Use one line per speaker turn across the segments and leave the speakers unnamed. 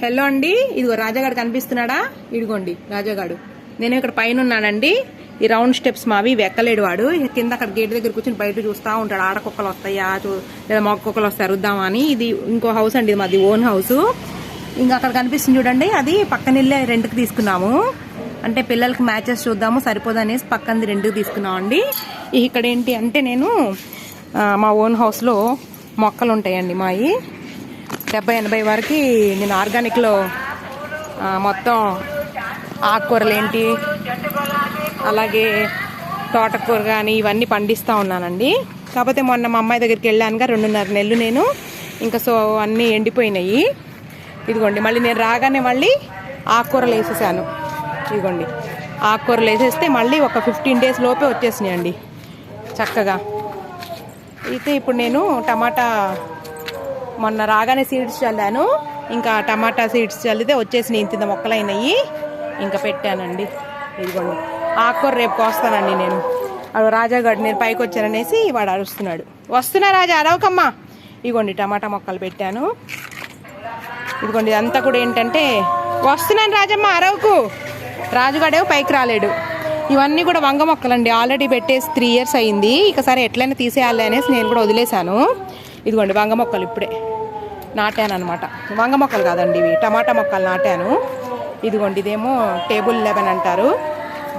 Hello అండి ఇదిగో రాజాగాడు కనిపిస్తున్నాడా? ఇదిగోండి రాజాగాడు. నేను ఇక్కడ పైన ఉన్నానండి ఈ రౌండ్ స్టెప్స్ మావి వెక్కలేడు ఎక్కలేడు వాడు కింద అక్కడ గేట్ దగ్గర కూర్చొని బయట చూస్తా ఉంటాడు. ఆడ కుక్కలు వస్తాయా లేదా మొక్క కుక్కలు వస్తాయి అరుద్దామా అని. ఇది ఇంకో హౌస్ అండి ఇది మాది ఓన్ హౌస్. ఇంకా అక్కడ కనిపిస్తుంది చూడండి అది పక్కన వెళ్ళే రెంట్కి తీసుకున్నాము. అంటే పిల్లలకి మ్యాచెస్ చూద్దాము సరిపోదనేసి పక్కనది రెంట్కి తీసుకున్నాం అండి. ఇక్కడ ఏంటి అంటే నేను మా ఓన్ హౌస్లో మొక్కలు ఉంటాయండి మావి డెబ్బై ఎనభై వరకు నేను ఆర్గానిక్లో మొత్తం ఆకుకూరలు ఏంటి అలాగే తోటకూర కానీ ఇవన్నీ పండిస్తూ ఉన్నానండి. కాకపోతే మొన్న మా అమ్మాయి దగ్గరికి వెళ్ళానుగా రెండున్నర నెలలు నేను. ఇంకా సో అన్నీ ఎండిపోయినాయి. ఇదిగోండి మళ్ళీ నేను రాగానే మళ్ళీ ఆకుకూరలు వేసేసాను. ఇదిగోండి ఆకుకూరలు వేసేస్తే మళ్ళీ ఒక ఫిఫ్టీన్ డేస్ లోపే వచ్చేసినాయండి చక్కగా. అయితే ఇప్పుడు నేను టమాటా మొన్న రాగానే సీడ్స్ చల్లాను. ఇంకా టమాటా సీడ్స్ చల్లితే వచ్చేసి ఇంత మొక్కలైనవి ఇంకా పెట్టానండి. ఇదిగోండి. ఆకుకూర రేపు కోస్తానండి నేను. అడు రాజాగాడు నేను పైకి వచ్చాననేసి వాడు అరుస్తున్నాడు. వస్తున్నా రాజా అరవకమ్మా. ఇదిగోండి టమాటా మొక్కలు పెట్టాను. ఇదిగోండి ఇదంతా కూడా ఏంటంటే వస్తున్నాను రాజమ్మ అరవకు. రాజుగాడేవో పైకి రాలేడు. ఇవన్నీ కూడా వంగ మొక్కలండి. ఆల్రెడీ పెట్టేసి త్రీ ఇయర్స్ అయింది. ఇక సరే ఎట్లయినా తీసేయాలి అనేసి నేను కూడా వదిలేశాను. ఇదిగోండి వంగ మొక్కలు ఇప్పుడే నాటాను అనమాట వంగ మొక్కలు కాదండి ఇవి టమాటా మొక్కలు నాటాను. ఇదిగోండి ఇదేమో టేబుల్ లెవెన్ అంటారు.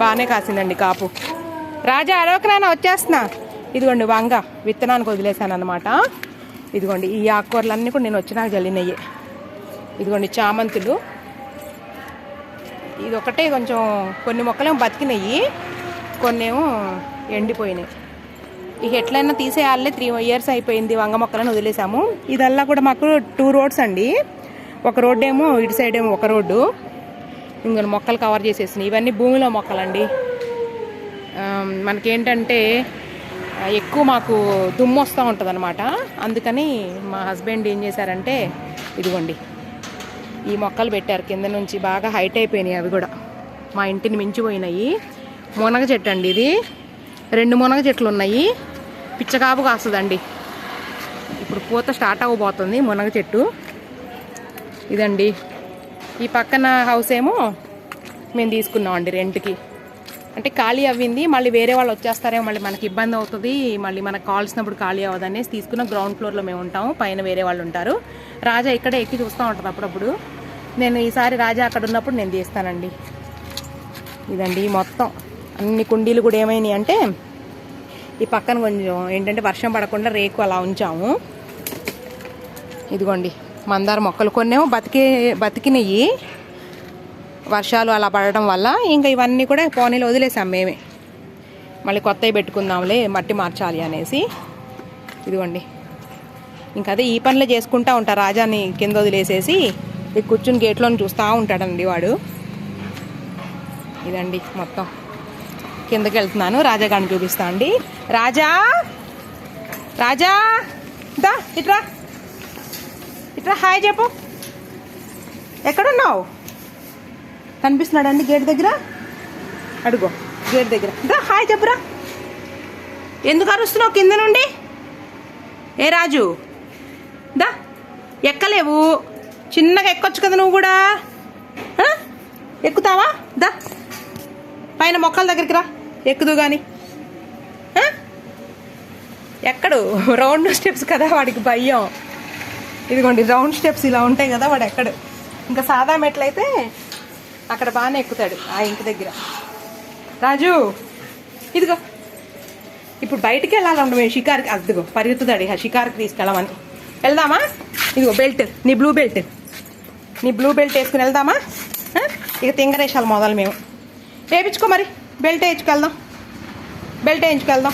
బాగానే కాసిందండి కాపు. రాజా అరవకు వచ్చేస్తున్నా. ఇదిగోండి వంగ విత్తనానికి వదిలేశాను అనమాట ఇదిగోండి ఈ ఆకుకూరలన్నీ కూడా నేను వచ్చినాక జల్లినయ్యే. ఇదిగోండి చామంతులు. ఇది ఒకటే కొంచెం కొన్ని మొక్కలేమో బతికినాయి కొన్నేమో ఎండిపోయినాయి ఇక ఎట్లయినా తీసేయాలే త్రీ ఇయర్స్ అయిపోయింది వంగ మొక్కలను వదిలేసాము. ఇదల్లా కూడా మాకు టూ రోడ్స్ అండి. ఒక రోడ్ ఏమో ఇటు సైడ్ ఏమో ఒక రోడ్డు ఇంకా మొక్కలు కవర్ చేసేసినాయి. ఇవన్నీ భూమిలో మొక్కలండి. మనకేంటంటే ఎక్కువ మాకు దుమ్ము వస్తూ ఉంటుంది అనమాట అందుకని మా హస్బెండ్ ఏం చేశారంటే ఇదిగోండి ఈ మొక్కలు పెట్టారు. కింద నుంచి బాగా హైట్ అయిపోయినాయి అవి కూడా. మా ఇంటిని మించిపోయినాయి. మునగ చెట్టు అండి ఇది. రెండు మునగ చెట్లు ఉన్నాయి. పిచ్చకాపు కాస్తుందండి ఇప్పుడు పూత స్టార్ట్ అవ్వబోతుంది మునగ చెట్టు. ఇదండి. ఈ పక్కన హౌస్ ఏమో మేము తీసుకున్నామండి రెంట్కి. అంటే ఖాళీ అవ్వింది మళ్ళీ వేరే వాళ్ళు వచ్చేస్తారేమో మళ్ళీ మనకి ఇబ్బంది అవుతుంది మళ్ళీ మనకు కావాల్సినప్పుడు ఖాళీ అవ్వదనే తీసుకున్న గ్రౌండ్ ఫ్లోర్లో మేము ఉంటాము పైన వేరే వాళ్ళు ఉంటారు. రాజా ఇక్కడే ఎక్కి చూస్తూ ఉంటుంది అప్పుడప్పుడు. నేను ఈసారి రాజా అక్కడ ఉన్నప్పుడు నేను తీస్తానండి. ఇదండి మొత్తం. అన్ని కుండీలు కూడా ఏమైనాయి అంటే ఈ పక్కన కొంచెం ఏంటంటే వర్షం పడకుండా రేకు అలా ఉంచాము. ఇదిగోండి మందార మొక్కలు. కొన్నేమో బతికే బతికినవి వర్షాలు అలా పడడం వల్ల ఇంకా ఇవన్నీ కూడా పోనీలు వదిలేసాం మేమే. మళ్ళీ కొత్తవి పెట్టుకుందాంలే మట్టి మార్చాలి అనేసి. ఇదిగోండి ఇంకా అదే ఈ పనులే చేసుకుంటా ఉంటా. రాజాని కింద వదిలేసేసి ఈ కూర్చుని గేట్లోని చూస్తూ ఉంటాడండి వాడు. ఇదండి మొత్తం. కిందకి వెళ్తున్నాను. రాజా గారిని చూపిస్తా అండి. రాజా! రాజా! దా ఇట్రా. ఇట్రా హాయ్ చెప్పు. ఎక్కడున్నావు? కనిపిస్తున్నాడండి గేట్ దగ్గర? అడుగో గేట్ దగ్గర. దా హాయ్ చెప్పురా. ఎందుకు అరుస్తున్నావు కింద నుండి? ఏ రాజు? దా ఎక్కలేవు. చిన్నగా ఎక్కొచ్చు కదా నువ్వు కూడా. ఎక్కుతావా? దా పైన మొక్కల దగ్గరికి రా. ఎక్కుదు కానీ ఎక్కడు? రౌండ్ స్టెప్స్ కదా వాడికి భయం. ఇదిగోండి రౌండ్ స్టెప్స్ ఇలా ఉంటాయి కదా వాడు ఎక్కడు? ఇంకా సాదా మెట్లయితే అక్కడ బాగానే ఎక్కుతాడు ఆ ఇంటి దగ్గర. రాజు ఇదిగో. ఇప్పుడు బయటికి వెళ్ళాలండి మేము షికార్కి అదిగో పరిగెత్తుతాడు ఇక షికార్కి తీసుకెళ్ళమని. వెళ్దామా? ఇదిగో బెల్ట్ నీ బ్లూ బెల్ట్ నీ బ్లూ బెల్ట్ వేసుకుని వెళ్దామా? ఇక తింగరేషాలు మొదలు మేము. వేయించుకో మరి. బెల్ట్ వేయించుకెళ్దాం. బెల్ట్ వేయించుకెళ్దాం.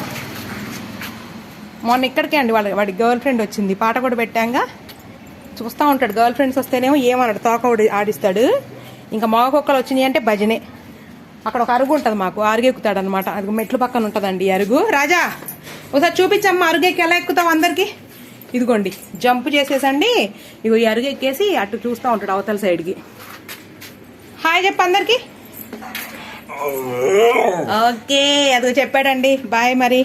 మొన్న ఇక్కడికే అండి వాళ్ళ వాడి గర్ల్ ఫ్రెండ్ వచ్చింది. పాట కూడా పెట్టాంగా. చూస్తూ ఉంటాడు. గర్ల్ ఫ్రెండ్స్ వస్తేనేమో ఏమన్నాడు తోక ఆడిస్తాడు. ఇంకా మగ కుక్కలు వచ్చినాయి అంటే భజనే. అక్కడ ఒక అరుగు ఉంటుంది మాకు. అరుగెక్కుతాడు అనమాట అది మెట్లు పక్కన ఉంటుందండి అరుగు. రాజా ఒకసారి చూపించమ్మా అరుగెక్కి. ఎలా ఎక్కుతావు అందరికి? ఇదిగోండి. జంప్ చేసేసండి. ఇగో ఈ అరుగు ఎక్కేసి అటు చూస్తూ ఉంటాడు అవతల సైడ్కి. హాయ్ చెప్పు అందరికి. ఓకే అది చెప్పాడండి. బాయ్ మరి.